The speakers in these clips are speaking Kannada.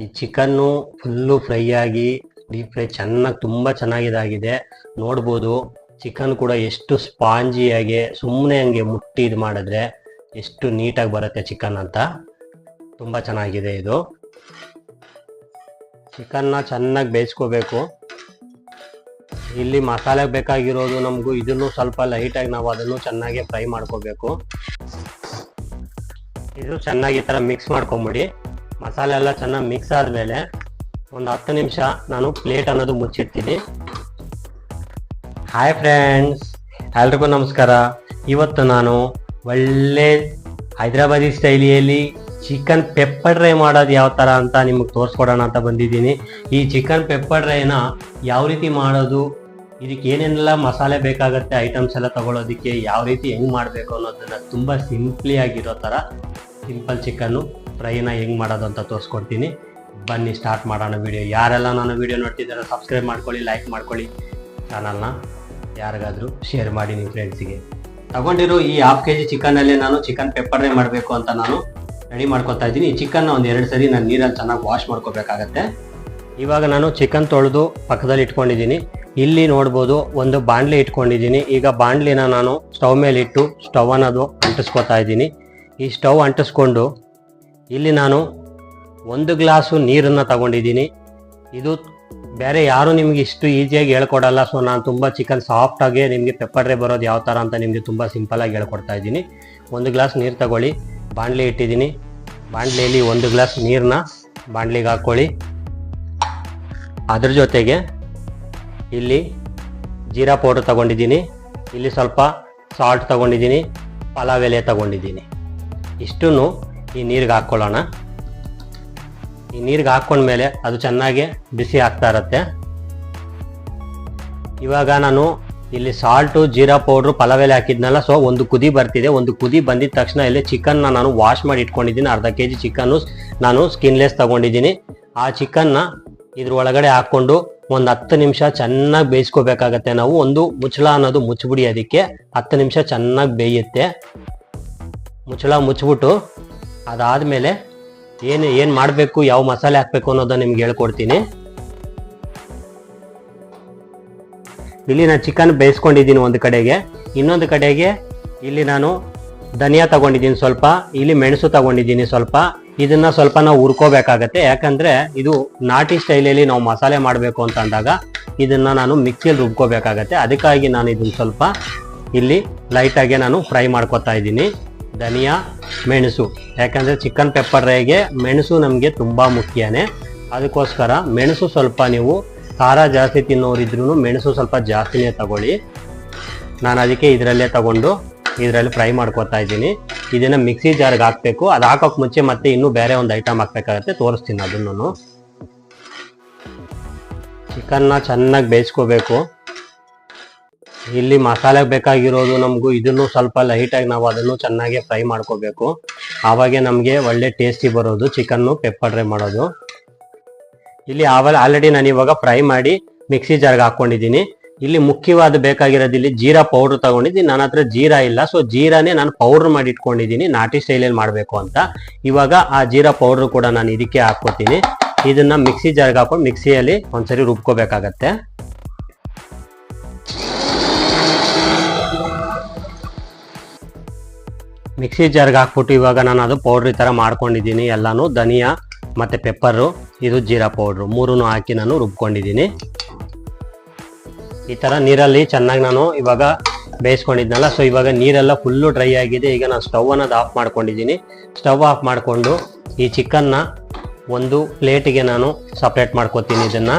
ಈ ಚಿಕನ್ನು ಫುಲ್ಲು ಫ್ರೈ ಆಗಿ ಡೀಪ್ ಫ್ರೈ ಚೆನ್ನಾಗಿ, ತುಂಬ ಚೆನ್ನಾಗಿದಾಗಿದೆ. ನೋಡ್ಬೋದು, ಚಿಕನ್ ಕೂಡ ಎಷ್ಟು ಸ್ಪಾಂಜಿಯಾಗಿ ಸುಮ್ಮನೆ ಹಂಗೆ ಮುಟ್ಟಿ ಇದು ಮಾಡಿದ್ರೆ ಎಷ್ಟು ನೀಟಾಗಿ ಬರುತ್ತೆ ಚಿಕನ್ ಅಂತ. ತುಂಬ ಚೆನ್ನಾಗಿದೆ ಇದು. ಚಿಕನ್ನ ಚೆನ್ನಾಗಿ ಬೇಯಿಸ್ಕೋಬೇಕು. ಇಲ್ಲಿ ಮಸಾಲೆ ಬೇಕಾಗಿರೋದು ನಮಗೂ ಇದನ್ನು ಸ್ವಲ್ಪ ಲೈಟಾಗಿ ನಾವು ಅದನ್ನು ಚೆನ್ನಾಗಿ ಫ್ರೈ ಮಾಡ್ಕೋಬೇಕು. ಇದು ಚೆನ್ನಾಗಿ ಈ ಥರ ಮಿಕ್ಸ್ ಮಾಡ್ಕೊಂಬಿಡಿ. ಮಸಾಲೆ ಎಲ್ಲ ಚೆನ್ನಾಗಿ ಮಿಕ್ಸ್ ಆದಮೇಲೆ ಒಂದು ಹತ್ತು ನಿಮಿಷ ನಾನು ಪ್ಲೇಟ್ ಅನ್ನೋದು ಮುಚ್ಚಿಡ್ತೀನಿ. ಹಾಯ್ ಫ್ರೆಂಡ್ಸ್ ಎಲ್ರಿಗೂ ನಮಸ್ಕಾರ. ಇವತ್ತು ನಾನು ಒಳ್ಳೆ ಹೈದ್ರಾಬಾದಿ ಸ್ಟೈಲಿಯಲ್ಲಿ ಚಿಕನ್ ಪೆಪ್ಪರ್ ಡ್ರೈ ಮಾಡೋದು ಯಾವ ಥರ ಅಂತ ನಿಮಗೆ ತೋರಿಸ್ಕೊಡೋಣ ಅಂತ ಬಂದಿದ್ದೀನಿ. ಈ ಚಿಕನ್ ಪೆಪ್ಪರ್ ಡ್ರೈನ ಯಾವ ರೀತಿ ಮಾಡೋದು, ಇದಕ್ಕೆ ಏನೇನೆಲ್ಲ ಮಸಾಲೆ ಬೇಕಾಗುತ್ತೆ ಐಟಮ್ಸ್ ಎಲ್ಲ ತಗೊಳ್ಳೋದಕ್ಕೆ ಯಾವ ರೀತಿ ಹೆಂಗೆ ಮಾಡಬೇಕು ಅನ್ನೋದನ್ನ ತುಂಬ ಸಿಂಪ್ಲಿ ಆಗಿರೋ ಥರ ಸಿಂಪಲ್ ಚಿಕನ್ನು ಫ್ರೈನ ಹೆಂಗೆ ಮಾಡೋದು ಅಂತ ತೋರಿಸ್ಕೊಡ್ತೀನಿ. ಬನ್ನಿ ಸ್ಟಾರ್ಟ್ ಮಾಡೋಣ ವೀಡಿಯೋ ಯಾರೆಲ್ಲ ನಾನು ವೀಡಿಯೋ ನೋಡ್ತಿದ್ದಾರೆ ಸಬ್ಸ್ಕ್ರೈಬ್ ಮಾಡ್ಕೊಳ್ಳಿ ಲೈಕ್ ಮಾಡ್ಕೊಳ್ಳಿ ಚಾನಲ್ನ ಯಾರಿಗಾದರೂ ಶೇರ್ ಮಾಡಿ ನಿಮ್ಮ ಫ್ರೆಂಡ್ಸಿಗೆ ತಗೊಂಡಿರೋ ಈ ಹಾಫ್ ಕೆ ಜಿ ಚಿಕನಲ್ಲಿ ನಾನು ಚಿಕನ್ ಪೆಪ್ಪರ್ನೇ ಮಾಡಬೇಕು ಅಂತ ನಾನು ರೆಡಿ ಮಾಡ್ಕೊತಾ ಇದ್ದೀನಿ. ಈ ಚಿಕನ್ನ ಒಂದು ಎರಡು ಸರಿ ನಾನು ನೀರಲ್ಲಿ ಚೆನ್ನಾಗಿ ವಾಶ್ ಮಾಡ್ಕೋಬೇಕಾಗತ್ತೆ. ಇವಾಗ ನಾನು ಚಿಕನ್ ತೊಳೆದು ಪಕ್ಕದಲ್ಲಿ ಇಟ್ಕೊಂಡಿದ್ದೀನಿ. ಇಲ್ಲಿ ನೋಡ್ಬೋದು ಒಂದು ಬಾಂಡ್ಲಿ ಇಟ್ಕೊಂಡಿದ್ದೀನಿ. ಈಗ ಬಾಣಲಿನ ನಾನು ಸ್ಟವ್ ಮೇಲೆ ಇಟ್ಟು ಸ್ಟವ್ ಅನ್ನೋದು ಅಂಟಿಸ್ಕೊತಾ ಇದ್ದೀನಿ. ಈ ಸ್ಟವ್ ಅಂಟಿಸ್ಕೊಂಡು ಇಲ್ಲಿ ನಾನು ಒಂದು ಗ್ಲಾಸು ನೀರನ್ನು ತಗೊಂಡಿದ್ದೀನಿ. ಇದು ಬೇರೆ ಯಾರು ನಿಮಗೆ ಇಷ್ಟು ಈಸಿಯಾಗಿ ಹೇಳ್ಕೊಡಲ್ಲ. ಸೊ ನಾನು ತುಂಬ ಚಿಕನ್ ಸಾಫ್ಟಾಗಿ ನಿಮಗೆ ಪೆಪ್ಪರ್ರೆ ಬರೋದು ಯಾವ ಥರ ಅಂತ ನಿಮಗೆ ತುಂಬ ಸಿಂಪಲಾಗಿ ಹೇಳ್ಕೊಡ್ತಾ ಇದ್ದೀನಿ. ಒಂದು ಗ್ಲಾಸ್ ನೀರು ತಗೊಳ್ಳಿ. ಬಾಣಲೆ ಇಟ್ಟಿದ್ದೀನಿ. ಬಾಣಲಿಯಲ್ಲಿ ಒಂದು ಗ್ಲಾಸ್ ನೀರನ್ನ ಬಾಣಲಿಗೆ ಹಾಕ್ಕೊಳ್ಳಿ. ಅದ್ರ ಜೊತೆಗೆ ಇಲ್ಲಿ ಜೀರಾ ಪೌಡರ್ ತಗೊಂಡಿದ್ದೀನಿ. ಇಲ್ಲಿ ಸ್ವಲ್ಪ ಸಾಲ್ಟ್ ತಗೊಂಡಿದ್ದೀನಿ. ಪಲಾವ್ ಎಲೆ ತಗೊಂಡಿದ್ದೀನಿ. ಇಷ್ಟನ್ನು ಈ ನೀರಿಗೆ ಹಾಕ್ಕೊಳ್ಳೋಣ. ಈ ನೀರಿಗೆ ಹಾಕ್ಕೊಂಡ್ಮೇಲೆ ಅದು ಚೆನ್ನಾಗಿ ಬಿಸಿ ಆಗ್ತಾ ಇರತ್ತೆ. ಇವಾಗ ನಾನು ಇಲ್ಲಿ ಸಾಲ್ಟು, ಜೀರಾ ಪೌಡ್ರು, ಪಲಾವೆಲೆ ಹಾಕಿದ್ನಲ್ಲ, ಸೊ ಒಂದು ಕುದಿ ಬರ್ತಿದೆ. ಒಂದು ಕುದಿ ಬಂದಿದ ತಕ್ಷಣ ಇಲ್ಲಿ ಚಿಕನ್ನ ನಾನು ವಾಶ್ ಮಾಡಿ ಇಟ್ಕೊಂಡಿದ್ದೀನಿ. ಅರ್ಧ ಕೆ ಜಿ ಚಿಕನ್ನು ನಾನು ಸ್ಕಿನ್ಲೆಸ್ ತಗೊಂಡಿದ್ದೀನಿ. ಆ ಚಿಕನ್ನ ಇದ್ರ ಒಳಗಡೆ ಹಾಕ್ಕೊಂಡು ಒಂದು ಹತ್ತು ನಿಮಿಷ ಚೆನ್ನಾಗಿ ಬೇಯಿಸ್ಕೋಬೇಕಾಗತ್ತೆ ನಾವು. ಒಂದು ಮುಚ್ಚಳ ಅನ್ನೋದು ಮುಚ್ಚಿಬಿಡಿ ಅದಕ್ಕೆ. ಹತ್ತು ನಿಮಿಷ ಚೆನ್ನಾಗಿ ಬೇಯುತ್ತೆ. ಮುಚ್ಚಳ ಮುಚ್ಚಿಬಿಟ್ಟು ಅದಾದಮೇಲೆ ಏನು ಏನು ಮಾಡಬೇಕು, ಯಾವ ಮಸಾಲೆ ಹಾಕಬೇಕು ಅನ್ನೋದನ್ನ ನಿಮ್ಗೆ ಹೇಳ್ಕೊಡ್ತೀನಿ. ಇಲ್ಲಿ ನಾನು ಚಿಕನ್ ಬೇಯಿಸ್ಕೊಂಡಿದ್ದೀನಿ ಒಂದು ಕಡೆಗೆ. ಇನ್ನೊಂದು ಕಡೆಗೆ ಇಲ್ಲಿ ನಾನು ಧನಿಯಾ ತಗೊಂಡಿದ್ದೀನಿ ಸ್ವಲ್ಪ, ಇಲ್ಲಿ ಮೆಣಸು ತಗೊಂಡಿದ್ದೀನಿ ಸ್ವಲ್ಪ. ಇದನ್ನ ಸ್ವಲ್ಪ ನಾವು ಹುರ್ಕೋಬೇಕಾಗತ್ತೆ. ಯಾಕಂದ್ರೆ ಇದು ನಾಟಿ ಸ್ಟೈಲಲ್ಲಿ ನಾವು ಮಸಾಲೆ ಮಾಡಬೇಕು ಅಂತ ಅಂದಾಗ ಇದನ್ನ ನಾನು ಮಿಕ್ಸಿಯಲ್ಲಿ ರುಬ್ಕೋಬೇಕಾಗತ್ತೆ. ಅದಕ್ಕಾಗಿ ನಾನು ಇದನ್ನ ಸ್ವಲ್ಪ ಇಲ್ಲಿ ಲೈಟಾಗಿ ನಾನು ಫ್ರೈ ಮಾಡ್ಕೊತಾ ಇದ್ದೀನಿ. ಧನಿಯಾ, ಮೆಣಸು. ಯಾಕಂದರೆ ಚಿಕನ್ ಪೆಪ್ಪರ್ ಡ್ರೈಗೆ ಮೆಣಸು ನಮಗೆ ತುಂಬ ಮುಖ್ಯನೇ. ಅದಕ್ಕೋಸ್ಕರ ಮೆಣಸು ಸ್ವಲ್ಪ ನೀವು ಖಾರ ಜಾಸ್ತಿ ತಿನ್ನೋರಿದ್ರೂ ಮೆಣಸು ಸ್ವಲ್ಪ ಜಾಸ್ತಿನೇ ತಗೊಳ್ಳಿ. ನಾನು ಅದಕ್ಕೆ ಇದರಲ್ಲೇ ತಗೊಂಡು ಇದರಲ್ಲಿ ಫ್ರೈ ಮಾಡ್ಕೊತಾ ಇದ್ದೀನಿ. ಇದನ್ನು ಮಿಕ್ಸಿ ಜಾರ್ಗೆ ಹಾಕಬೇಕು. ಅದು ಹಾಕೋಕ್ಕೆ ಮುಂಚೆ ಮತ್ತೆ ಇನ್ನೂ ಬೇರೆ ಒಂದು ಐಟಮ್ ಹಾಕ್ಬೇಕಾಗತ್ತೆ. ತೋರಿಸ್ತೀನಿ ಅದನ್ನು ಚಿಕನ್ನ ಚೆನ್ನಾಗಿ ಬೇಯಿಸ್ಕೋಬೇಕು. ಇಲ್ಲಿ ಮಸಾಲೆ ಬೇಕಾಗಿರೋದು ನಮಗೂ ಇದನ್ನು ಸ್ವಲ್ಪ ಲೈಟಾಗಿ ನಾವು ಅದನ್ನು ಚೆನ್ನಾಗಿ ಫ್ರೈ ಮಾಡ್ಕೋಬೇಕು. ಆವಾಗೆ ನಮಗೆ ಒಳ್ಳೆ ಟೇಸ್ಟಿ ಬರೋದು ಚಿಕನ್ನು ಪೆಪ್ಪರ್ ಡ್ರೈ ಮಾಡೋದು. ಇಲ್ಲಿ ಆವಾಗ ಆಲ್ರೆಡಿ ನಾನು ಇವಾಗ ಫ್ರೈ ಮಾಡಿ ಮಿಕ್ಸಿ ಜಾರ್ಗೆ ಹಾಕೊಂಡಿದ್ದೀನಿ. ಇಲ್ಲಿ ಮುಖ್ಯವಾದ ಬೇಕಾಗಿರೋದು ಇಲ್ಲಿ ಜೀರಾ ಪೌಡರ್ ತಗೊಂಡಿದ್ದೀನಿ. ನನ್ನ ಹತ್ರ ಜೀರಾ ಇಲ್ಲ ಸೊ ಜೀರಾನೇ ನಾನು ಪೌಡರ್ ಮಾಡಿ ಇಟ್ಕೊಂಡಿದ್ದೀನಿ, ನಾಟಿ ಸ್ಟೈಲಲ್ಲಿ ಮಾಡಬೇಕು ಅಂತ. ಇವಾಗ ಆ ಜೀರಾ ಪೌಡರ್ ಕೂಡ ನಾನು ಇದಕ್ಕೆ ಹಾಕ್ಕೋತೀನಿ. ಇದನ್ನ ಮಿಕ್ಸಿ ಜಾರ್ಗೆ ಹಾಕೊಂಡು ಮಿಕ್ಸಿಯಲ್ಲಿ ಒಂದ್ಸರಿ ರುಬ್ಕೋಬೇಕಾಗತ್ತೆ. ಮಿಕ್ಸಿ ಜಾರ್ಗೆ ಹಾಕ್ಬಿಟ್ಟು ಇವಾಗ ನಾನು ಅದು ಪೌಡ್ರ್ ಈ ಥರ ಮಾಡ್ಕೊಂಡಿದ್ದೀನಿ ಎಲ್ಲನೂ, ಧನಿಯಾ ಮತ್ತು ಪೆಪ್ಪರು ಇದು ಜೀರಾ ಪೌಡ್ರು ಮೂರೂ ಹಾಕಿ ನಾನು ರುಬ್ಕೊಂಡಿದ್ದೀನಿ. ಈ ಥರ ನೀರಲ್ಲಿ ಚೆನ್ನಾಗಿ ನಾನು ಇವಾಗ ಬೇಯಿಸ್ಕೊಂಡಿದ್ನಲ್ಲ ಸೊ ಇವಾಗ ನೀರೆಲ್ಲ ಫುಲ್ಲು ಡ್ರೈ ಆಗಿದೆ. ಈಗ ನಾನು ಸ್ಟವ್ ಅನ್ನೋದು ಆಫ್ ಮಾಡ್ಕೊಂಡಿದ್ದೀನಿ. ಸ್ಟವ್ ಆಫ್ ಮಾಡಿಕೊಂಡು ಈ ಚಿಕನ್ನ ಒಂದು ಪ್ಲೇಟಿಗೆ ನಾನು ಸಪ್ರೇಟ್ ಮಾಡ್ಕೊತೀನಿ ಇದನ್ನು.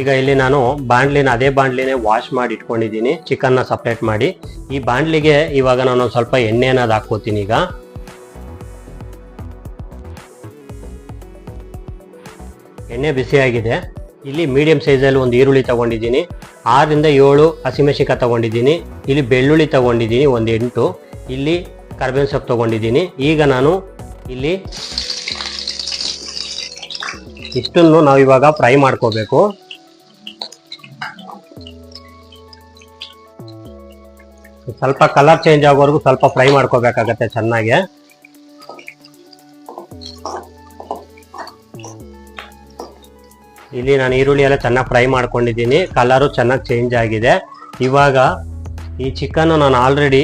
ಈಗ ಇಲ್ಲಿ ನಾನು ಬಾಂಡ್ಲಿನ ಅದೇ ಬಾಂಡ್ಲಿನೇ ವಾಶ್ ಮಾಡಿ ಇಟ್ಕೊಂಡಿದ್ದೀನಿ. ಚಿಕನ್ನ ಸಪ್ರೇಟ್ ಮಾಡಿ. ಈ ಬಾಂಡ್ಲಿಗೆ ಇವಾಗ ನಾನು ಸ್ವಲ್ಪ ಎಣ್ಣೆ ಅನ್ನೋದು ಹಾಕ್ಕೋತೀನಿ ಈಗ. ಎಣ್ಣೆ ಬಿಸಿಯಾಗಿದೆ ಇಲ್ಲಿ ಮೀಡಿಯಂ ಸೈಜಲ್ಲಿ ಒಂದು ಈರುಳ್ಳಿ ತಗೊಂಡಿದ್ದೀನಿ. ಆರರಿಂದ ಏಳು ಹಸಿಮೆಶಿಕ ತಗೊಂಡಿದ್ದೀನಿ. ಇಲ್ಲಿ ಬೆಳ್ಳುಳ್ಳಿ ತಗೊಂಡಿದ್ದೀನಿ, ಒಂದು ಎಂಟು. ಇಲ್ಲಿ ಕರ್ಬೇವಿನ ಸೊಪ್ಪು ತಗೊಂಡಿದ್ದೀನಿ. ಈಗ ನಾನು ಇಲ್ಲಿ ಇಷ್ಟನ್ನು ನಾವು ಇವಾಗ ಫ್ರೈ ಮಾಡ್ಕೋಬೇಕು. ಸ್ವಲ್ಪ ಕಲರ್ ಚೇಂಜ್ ಆಗೋವರೆಗೂ ಸ್ವಲ್ಪ ಫ್ರೈ ಮಾಡ್ಕೋಬೇಕಾಗತ್ತೆ ಚೆನ್ನಾಗಿ. ಇಲ್ಲಿ ನಾನು ಈರುಳ್ಳಿ ಎಲ್ಲ ಚೆನ್ನಾಗಿ ಫ್ರೈ ಮಾಡ್ಕೊಂಡಿದ್ದೀನಿ. ಕಲರು ಚೆನ್ನಾಗಿ ಚೇಂಜ್ ಆಗಿದೆ. ಇವಾಗ ಈ ಚಿಕನ್ನು ನಾನು ಆಲ್ರೆಡಿ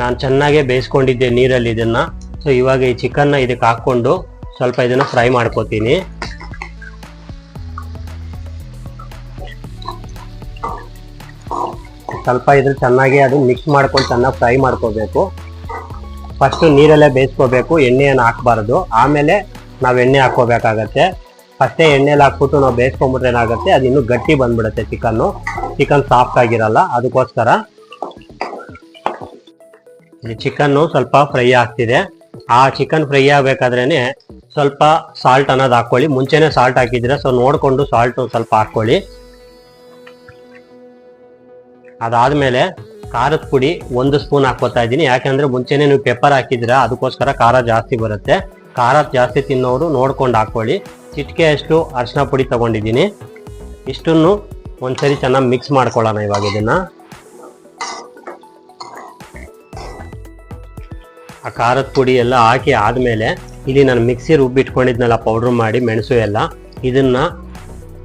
ನಾನು ಚೆನ್ನಾಗೇ ಬೇಯಿಸ್ಕೊಂಡಿದ್ದೆ ನೀರಲ್ಲಿ ಇದನ್ನು. ಸೊ ಇವಾಗ ಈ ಚಿಕನ್ನ ಇದಕ್ಕೆ ಹಾಕ್ಕೊಂಡು ಸ್ವಲ್ಪ ಇದನ್ನು ಫ್ರೈ ಮಾಡ್ಕೋತೀನಿ. ಸ್ವಲ್ಪ ಇದ್ರೆ ಚೆನ್ನಾಗಿ ಅದು ಮಿಕ್ಸ್ ಮಾಡ್ಕೊಂಡು ಚೆನ್ನಾಗಿ ಫ್ರೈ ಮಾಡ್ಕೋಬೇಕು. ಫಸ್ಟ್ ನೀರಲ್ಲೇ ಬೇಯಿಸ್ಕೋಬೇಕು, ಎಣ್ಣೆಯನ್ನು ಹಾಕ್ಬಾರ್ದು. ಆಮೇಲೆ ನಾವು ಎಣ್ಣೆ ಹಾಕ್ಕೋಬೇಕಾಗತ್ತೆ. ಫಸ್ಟೇ ಎಣ್ಣೆಲಿ ಹಾಕ್ಬಿಟ್ಟು ನಾವು ಬೇಯಿಸ್ಕೊಂಬಿಟ್ರೆ ಏನಾಗುತ್ತೆ, ಅದು ಇನ್ನೂ ಗಟ್ಟಿ ಬಂದ್ಬಿಡುತ್ತೆ ಚಿಕನ್ನು. ಚಿಕನ್ ಸಾಫ್ಟ್ ಆಗಿರಲ್ಲ, ಅದಕ್ಕೋಸ್ಕರ ಈ ಚಿಕನ್ನು ಸ್ವಲ್ಪ ಫ್ರೈ ಆಗ್ತಿದೆ. ಆ ಚಿಕನ್ ಫ್ರೈ ಆಗಬೇಕಾದ್ರೇನೆ ಸ್ವಲ್ಪ ಸಾಲ್ಟ್ ಅನ್ನೋದು ಹಾಕ್ಕೊಳ್ಳಿ ಮುಂಚೆನೇ ಸಾಲ್ಟ್ ಹಾಕಿದ್ರೆ ಸೊ ನೋಡಿಕೊಂಡು ಸಾಲ್ಟು ಸ್ವಲ್ಪ ಹಾಕೊಳ್ಳಿ. ಅದಾದ್ಮೇಲೆ ಖಾರದ ಪುಡಿ ಒಂದು ಸ್ಪೂನ್ ಹಾಕೋತಾ ಇದ್ದೀನಿ. ಯಾಕಂದ್ರೆ ಮುಂಚೆನೆ ನೀವು ಪೆಪ್ಪರ್ ಹಾಕಿದ್ರೆ ಅದಕ್ಕೋಸ್ಕರ ಖಾರ ಜಾಸ್ತಿ ಬರುತ್ತೆ. ಖಾರ ಜಾಸ್ತಿ ತಿನ್ನೋರು ನೋಡ್ಕೊಂಡು ಹಾಕೊಳ್ಳಿ. ಚಿಟಿಕೆ ಅಷ್ಟು ಅರಿಶಿನ ಪುಡಿ ತಗೊಂಡಿದ್ದೀನಿ. ಇಷ್ಟನ್ನು ಒಂದ್ಸರಿ ಚೆನ್ನಾಗಿ ಮಿಕ್ಸ್ ಮಾಡ್ಕೊಳ್ಳೋಣ ಇವಾಗ ಇದನ್ನ. ಆ ಖಾರದ ಪುಡಿ ಎಲ್ಲ ಹಾಕಿ ಆದ್ಮೇಲೆ ಇಲ್ಲಿ ನಾನು ಮಿಕ್ಸಿ ರುಬ್ಬಿಟ್ಕೊಂಡಿದ್ನಲ್ಲ ಪೌಡ್ರ್ ಮಾಡಿ, ಮೆಣಸು ಎಲ್ಲ, ಇದನ್ನ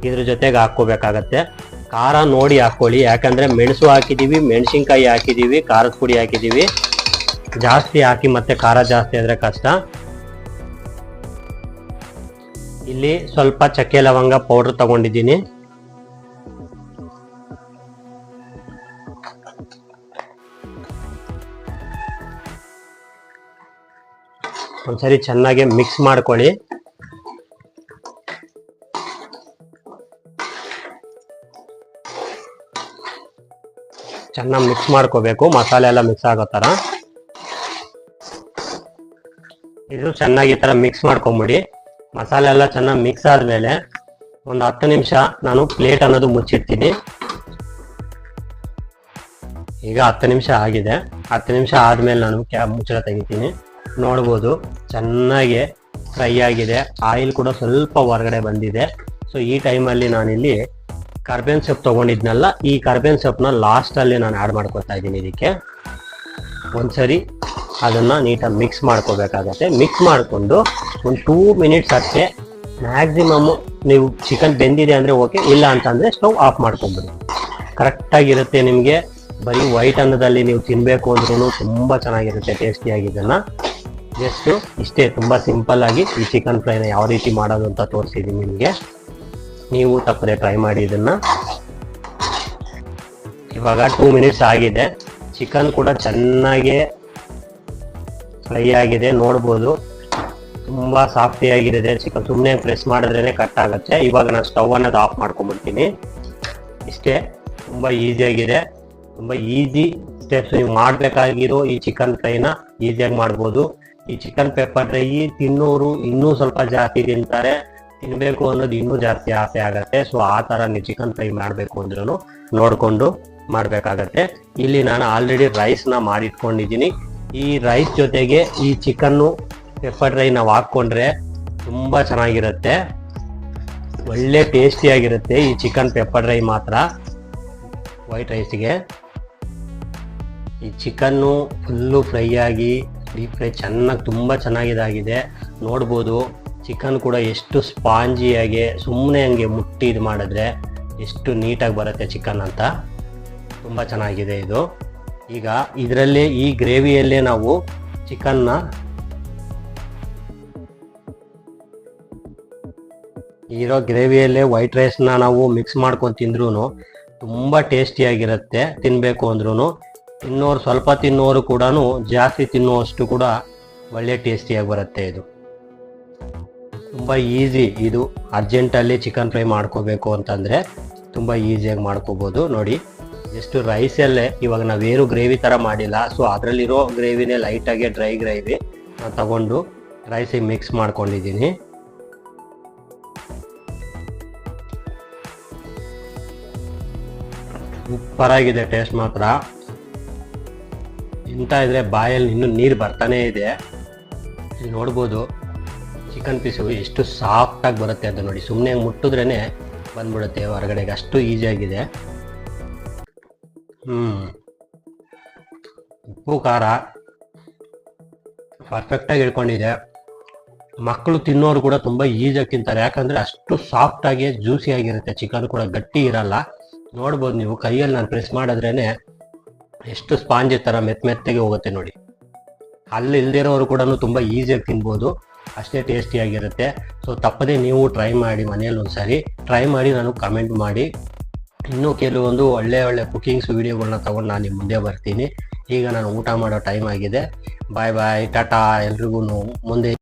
ಇದ್ರ ಜೊತೆಗೆ ಹಾಕ್ಕೋಬೇಕಾಗತ್ತೆ. ಖಾರ ನೋಡಿ ಹಾಕೊಳ್ಳಿ. ಯಾಕಂದ್ರೆ ಮೆಣಸು ಹಾಕಿದೀವಿ, ಮೆಣಸಿನ್ಕಾಯಿ ಹಾಕಿದೀವಿ, ಖಾರದ ಪುಡಿ ಹಾಕಿದೀವಿ. ಜಾಸ್ತಿ ಹಾಕಿ ಮತ್ತೆ ಖಾರ ಜಾಸ್ತಿ ಆದ್ರೆ ಕಷ್ಟ. ಇಲ್ಲಿ ಸ್ವಲ್ಪ ಚಕ್ಕೆ ಲವಂಗ ಪೌಡರ್ ತಗೊಂಡಿದ್ದೀನಿ. ಒಂದ್ಸರಿ ಚೆನ್ನಾಗಿ ಮಿಕ್ಸ್ ಮಾಡ್ಕೊಳ್ಳಿ. ಚೆನ್ನಾಗಿ ಮಿಕ್ಸ್ ಮಾಡ್ಕೋಬೇಕು. ಮಸಾಲೆ ಎಲ್ಲ ಮಿಕ್ಸ್ ಆಗೋ ಥರ ಇದು ಚೆನ್ನಾಗಿ ಈ ಥರ ಮಿಕ್ಸ್ ಮಾಡ್ಕೊಂಬಿಡಿ. ಮಸಾಲೆ ಎಲ್ಲ ಚೆನ್ನಾಗಿ ಮಿಕ್ಸ್ ಆದಮೇಲೆ ಒಂದು ಹತ್ತು ನಿಮಿಷ ನಾನು ಪ್ಲೇಟ್ ಅನ್ನೋದು ಮುಚ್ಚಿಡ್ತೀನಿ. ಈಗ ಹತ್ತು ನಿಮಿಷ ಆಗಿದೆ. ಹತ್ತು ನಿಮಿಷ ಆದಮೇಲೆ ನಾನು ಕ್ಯಾ ಮುಚ್ಚಳ ತೆಗಿತೀನಿ. ನೋಡ್ಬೋದು ಚೆನ್ನಾಗಿ ಫ್ರೈ ಆಗಿದೆ. ಆಯಿಲ್ ಕೂಡ ಸ್ವಲ್ಪ ಹೊರಗಡೆ ಬಂದಿದೆ. ಸೊ ಈ ಟೈಮಲ್ಲಿ ನಾನಿಲ್ಲಿ ಕರ್ಬೇನ್ ಸೊಪ್ಪು ತೊಗೊಂಡಿದ್ನಲ್ಲ, ಈ ಕರ್ಬೇನ್ ಸೊಪ್ಪನ್ನ ಲಾಸ್ಟಲ್ಲಿ ನಾನು ಆ್ಯಡ್ ಮಾಡ್ಕೊತಾ ಇದ್ದೀನಿ ಇದಕ್ಕೆ. ಒಂದ್ಸರಿ ಅದನ್ನು ನೀಟಾಗಿ ಮಿಕ್ಸ್ ಮಾಡ್ಕೋಬೇಕಾಗತ್ತೆ. ಮಿಕ್ಸ್ ಮಾಡಿಕೊಂಡು ಒಂದು ಟೂ ಮಿನಿಟ್ಸ್ ಅಷ್ಟೇ ಮ್ಯಾಕ್ಸಿಮಮ್ ನೀವು ಚಿಕನ್ ಬೆಂದಿದೆ ಅಂದರೆ ಓಕೆ ಇಲ್ಲ ಅಂತಂದರೆ ಸ್ಟವ್ ಆಫ್ ಮಾಡ್ಕೊಂಬಿಡಿ ಕರೆಕ್ಟಾಗಿರುತ್ತೆ ನಿಮಗೆ. ಬರೀ ವೈಟ್ ಅನ್ನದಲ್ಲಿ ನೀವು ತಿನ್ನಬೇಕು ಅಂದ್ರೂ ತುಂಬ ಚೆನ್ನಾಗಿರುತ್ತೆ ಟೇಸ್ಟಿಯಾಗಿ ಇದನ್ನು. ಜಸ್ಟು ಇಷ್ಟೇ, ತುಂಬ ಸಿಂಪಲ್ ಆಗಿ ಈ ಚಿಕನ್ ಫ್ರೈನ ಯಾವ ರೀತಿ ಮಾಡೋದು ಅಂತ ತೋರಿಸಿದ್ದೀನಿ ನಿಮಗೆ. ನೀವು ತಪ್ಪದೆ ಟ್ರೈ ಮಾಡಿ ಇದನ್ನ. ಇವಾಗ ಟೂ ಮಿನಿಟ್ಸ್ ಆಗಿದೆ. ಚಿಕನ್ ಕೂಡ ಚೆನ್ನಾಗಿ ಫ್ರೈ ಆಗಿದೆ, ನೋಡ್ಬೋದು. ತುಂಬಾ ಸಾಫ್ಟಿ ಆಗಿದೆ. ಚಿಕನ್ ಸುಮ್ಮನೆ ಪ್ರೆಸ್ ಮಾಡಿದ್ರೇನೆ ಕಟ್ ಆಗುತ್ತೆ. ಇವಾಗ ನಾನು ಸ್ಟವ್ ಅನ್ನೋದು ಆಫ್ ಮಾಡ್ಕೊಂಡ್ಬಿಡ್ತೀನಿ. ಇಷ್ಟೇ, ತುಂಬಾ ಆಗಿದೆ. ತುಂಬಾ ಈಸಿ ಸ್ಟೆಪ್ಸ್ ನೀವು ಮಾಡಬೇಕಾಗಿರೋ ಈ ಚಿಕನ್ ಫ್ರೈನ ಈಸಿಯಾಗಿ ಮಾಡ್ಬೋದು. ಈ ಚಿಕನ್ ಪೆಪ್ಪರ್ ಫ್ರೈ ತಿನ್ನೋರು ಇನ್ನೂ ಸ್ವಲ್ಪ ಜಾಸ್ತಿ ತಿಂತಾರೆ. ತಿನ್ಬೇಕು ಅನ್ನೋದು ಇನ್ನೂ ಜಾಸ್ತಿ ಆಸೆ ಆಗತ್ತೆ. ಸೊ ಆ ತರ ನೀವು ಚಿಕನ್ ಫ್ರೈ ಮಾಡಬೇಕು ಅಂದ್ರೂ ನೋಡ್ಕೊಂಡು ಮಾಡಬೇಕಾಗತ್ತೆ. ಇಲ್ಲಿ ನಾನು ಆಲ್ರೆಡಿ ರೈಸ್ನ ಮಾಡಿಟ್ಕೊಂಡಿದ್ದೀನಿ. ಈ ರೈಸ್ ಜೊತೆಗೆ ಈ ಚಿಕನ್ನು ಪೆಪ್ಪರ್ ಡ್ರೈ ನಾವು ಹಾಕ್ಕೊಂಡ್ರೆ ತುಂಬಾ ಚೆನ್ನಾಗಿರುತ್ತೆ. ಒಳ್ಳೆ ಟೇಸ್ಟಿಯಾಗಿರುತ್ತೆ ಈ ಚಿಕನ್ ಪೆಪ್ಪರ್ ಡ್ರೈ ಮಾತ್ರ. ವೈಟ್ ರೈಸ್ಗೆ ಈ ಚಿಕನ್ನು ಫುಲ್ಲು ಫ್ರೈ ಆಗಿ ಡೀಪ್ ಫ್ರೈ ಚೆನ್ನಾಗಿ, ತುಂಬ ಚೆನ್ನಾಗಿದಾಗಿದೆ ನೋಡ್ಬೋದು. ಚಿಕನ್ ಕೂಡ ಎಷ್ಟು ಸ್ಪಾಂಜಿಯಾಗಿ ಸುಮ್ಮನೆ ಹಂಗೆ ಮುಟ್ಟಿ ಇದು ಮಾಡಿದ್ರೆ ಎಷ್ಟು ನೀಟಾಗಿ ಬರುತ್ತೆ ಚಿಕನ್ ಅಂತ. ತುಂಬ ಚೆನ್ನಾಗಿದೆ ಇದು. ಈಗ ಇದರಲ್ಲಿ ಈ ಗ್ರೇವಿಯಲ್ಲೇ ನಾವು ಚಿಕನ್ನ ಇರೋ ಗ್ರೇವಿಯಲ್ಲೇ ವೈಟ್ ರೈಸ್ನ ನಾವು ಮಿಕ್ಸ್ ಮಾಡ್ಕೊಂಡು ತಿಂದ್ರೂ ತುಂಬ ಟೇಸ್ಟಿಯಾಗಿರುತ್ತೆ ತಿನ್ನಬೇಕು ಅಂದ್ರೂ ತಿನ್ನೋರು ಸ್ವಲ್ಪ ತಿನ್ನೋರು ಕೂಡ ಜಾಸ್ತಿ ತಿನ್ನುವಷ್ಟು ಕೂಡ ಒಳ್ಳೆ ಟೇಸ್ಟಿಯಾಗಿ ಬರುತ್ತೆ ಇದು. ತುಂಬ ಈಸಿ ಇದು ಅರ್ಜೆಂಟಲ್ಲಿ ಚಿಕನ್ ಫ್ರೈ ಮಾಡ್ಕೋಬೇಕು ಅಂತಂದರೆ ತುಂಬ ಈಸಿಯಾಗಿ ಮಾಡ್ಕೋಬೋದು. ನೋಡಿ ಎಷ್ಟು ರೈಸಲ್ಲೇ ಇವಾಗ ನಾವೇನು ಗ್ರೇವಿ ಥರ ಮಾಡಿಲ್ಲ. ಸೊ ಅದರಲ್ಲಿರೋ ಗ್ರೇವಿನೇ ಲೈಟಾಗಿ ಡ್ರೈ ಗ್ರೇವಿ ನಾನು ತಗೊಂಡು ರೈಸಿಗೆ ಮಿಕ್ಸ್ ಮಾಡ್ಕೊಂಡಿದ್ದೀನಿ. ಸೂಪರಾಗಿದೆ ಟೇಸ್ಟ್ ಮಾತ್ರ. ಇಂತ ಇದ್ರೆ ಬಾಯಲ್ಲಿ ಇನ್ನೂ ನೀರು ಬರ್ತಾನೆ ಇದೆ. ಇಲ್ಲಿ ನೋಡ್ಬೋದು. ಚಿಕನ್ ಪೀಸು ಎಷ್ಟು ಸಾಫ್ಟಾಗಿ ಬರುತ್ತೆ ಅದು ನೋಡಿ. ಸುಮ್ಮನೆ ಮುಟ್ಟಿದ್ರೇ ಬಂದ್ಬಿಡುತ್ತೆ, ಹೊರಗಡೆಗೆ ಅಷ್ಟು ಈಸಿಯಾಗಿದೆ ಹ್ಞೂ ಉಪ್ಪು, ಖಾರ ಪರ್ಫೆಕ್ಟಾಗಿ ಇಳ್ಕೊಂಡಿದೆ ಮಕ್ಕಳು ತಿನ್ನೋರು ಕೂಡ ತುಂಬಾ ಈಸಿಯಾಗಿ ತಿಂತಾರೆ. ಯಾಕಂದ್ರೆ ಅಷ್ಟು ಸಾಫ್ಟ್ ಆಗಿ ಜ್ಯೂಸಿ ಆಗಿರುತ್ತೆ. ಚಿಕನ್ ಕೂಡ ಗಟ್ಟಿ ಇರಲ್ಲ. ನೋಡ್ಬೋದು ನೀವು, ಕೈಯಲ್ಲಿ ನಾನು ಪ್ರೆಸ್ ಮಾಡಿದ್ರೇನೆ ಎಷ್ಟು ಸ್ಪಾಂಜ್ ತರ ಮೆತ್ತ ಮೆತ್ತಗೆ ಹೋಗುತ್ತೆ ನೋಡಿ. ಅಲ್ಲಿ ಇಲ್ದಿರೋರು ಕೂಡ ತುಂಬಾ ಈಸಿಯಾಗಿ ತಿನ್ಬೋದು. ಅಷ್ಟೇ ಟೇಸ್ಟಿಯಾಗಿರುತ್ತೆ ಸೊ ತಪ್ಪದೇ ನೀವು ಟ್ರೈ ಮಾಡಿ ಮನೆಯಲ್ಲಿ ಒಂದ್ಸರಿ. ಟ್ರೈ ಮಾಡಿ ನಾನು ಕಮೆಂಟ್ ಮಾಡಿ. ಇನ್ನೂ ಕೆಲವೊಂದು ಒಳ್ಳೆ ಒಳ್ಳೆ ಕುಕಿಂಗ್ಸ್ ವೀಡಿಯೋಗಳನ್ನ ತಗೊಂಡು ನಾನು ನಿಮ್ಮ ಮುಂದೆ ಬರ್ತೀನಿ. ಈಗ ನಾನು ಊಟ ಮಾಡೋ ಟೈಮ್ ಆಗಿದೆ. ಬಾಯ್ ಬಾಯ್ ಟಾಟಾ ಎಲ್ರಿಗೂ ಮುಂದೆ